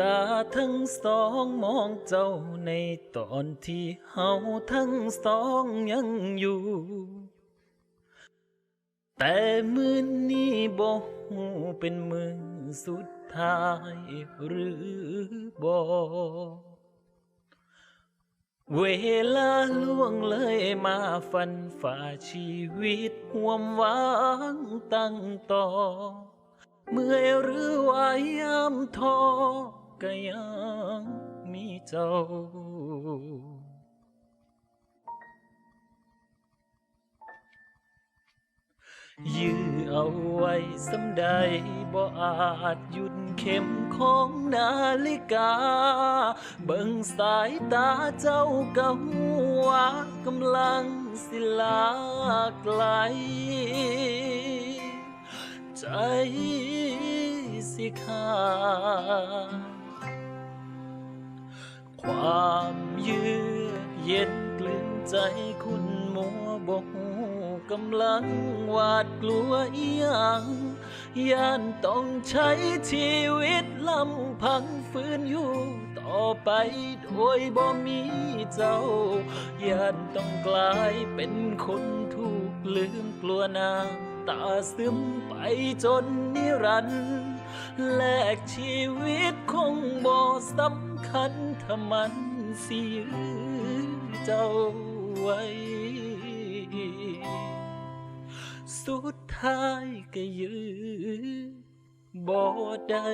ตาทั้งสองมองเจ้าในตอนที่เฮาทั้งสองยังอยู่ แต่มือนี้บ่ฮู้เป็นมือสุดท้ายหรือบ่เวลาล่วงเลยมาฟันฝ่าชีวิตห่วมหวางตั้งต่อ เมื่อยหรือว่ายามท้อก็ยังมีเจ้า ยื้อเอาไว้สำใดบ่อาจหยุดเข็มของนาฬิกา เบิ่งสายตาเจ้าก็หัวากำลังสิลาไกล ใจ สิขาความเยือกเย็นกลืนใจคุณมัวบกกำลังหวาดกลัวอีหยังย่านต้องใช้ชีวิตลำพังฝืนอยู่ต่อไปโดยบ่มีเจ้าย่านต้องกลายเป็นคนถูกลืมกลัวน้ำ ตาซึมไปจนนิรันดร์แลกชีวิตคงบ่สำคัญถ้ามันสิยื้อเจ้าไว้ สุดท้ายก็ยื้อบ่ได้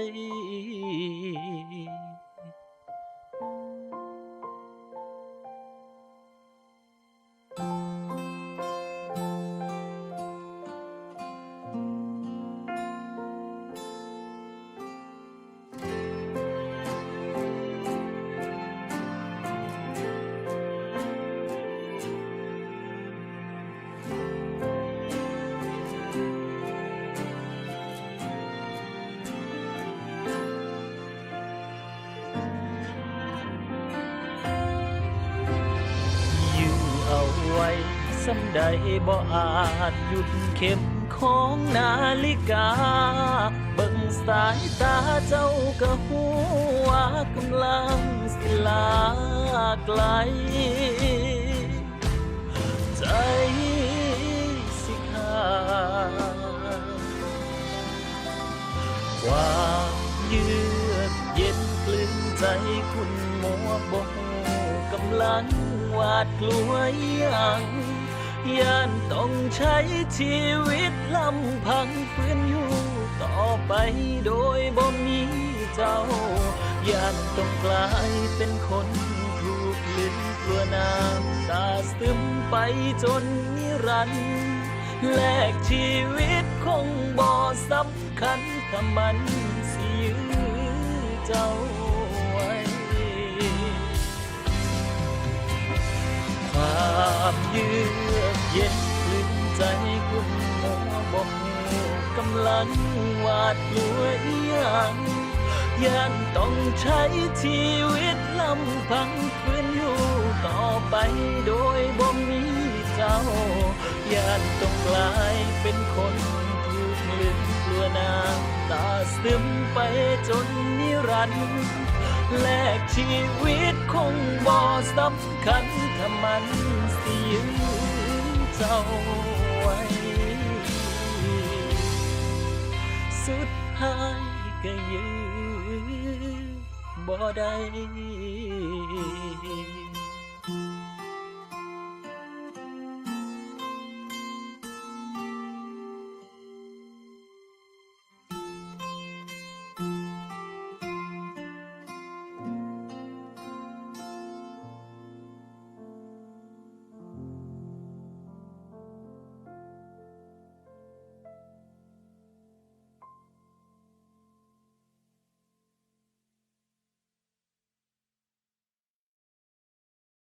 สำใดบ่อาจหยุดเข็มของนาฬิกา เบิ่งสายตาเจ้าก็หัวากำลังสิลาไกล ใจสิขาดความเยือกเย็นกลืนใจคุณมัวบงกำลังหวาดกลัวอย่าง ย่านต้องใช้ชีวิตลำพังฝืนอยู่ต่อไปโดยบ่มีเจ้า ย่านต้องกลายเป็นคนถูกลืมกลัวน้ำตาซึมไปจนนิรันดร์แลกชีวิตคงบ่สำคัญถ้ามันสิยื้อเจ้าไว้ความยือ เย็นกลืนใจคุณมัวบอกกำลังหวาดกลัวอีหยังย่านต้องใช้ชีวิตลำพังฝืนอยู่ต่อไปโดยบ่มีเจ้าย่านต้องกลายเป็นคนถูกลืมกลัวน้ำตาซึมไปจนนิรันดร์แลกชีวิตคงบ่สำคัญถ้ามันเสิยื้อ เจ้าไว้ สุดท้ายก็ยื้อบ่ได้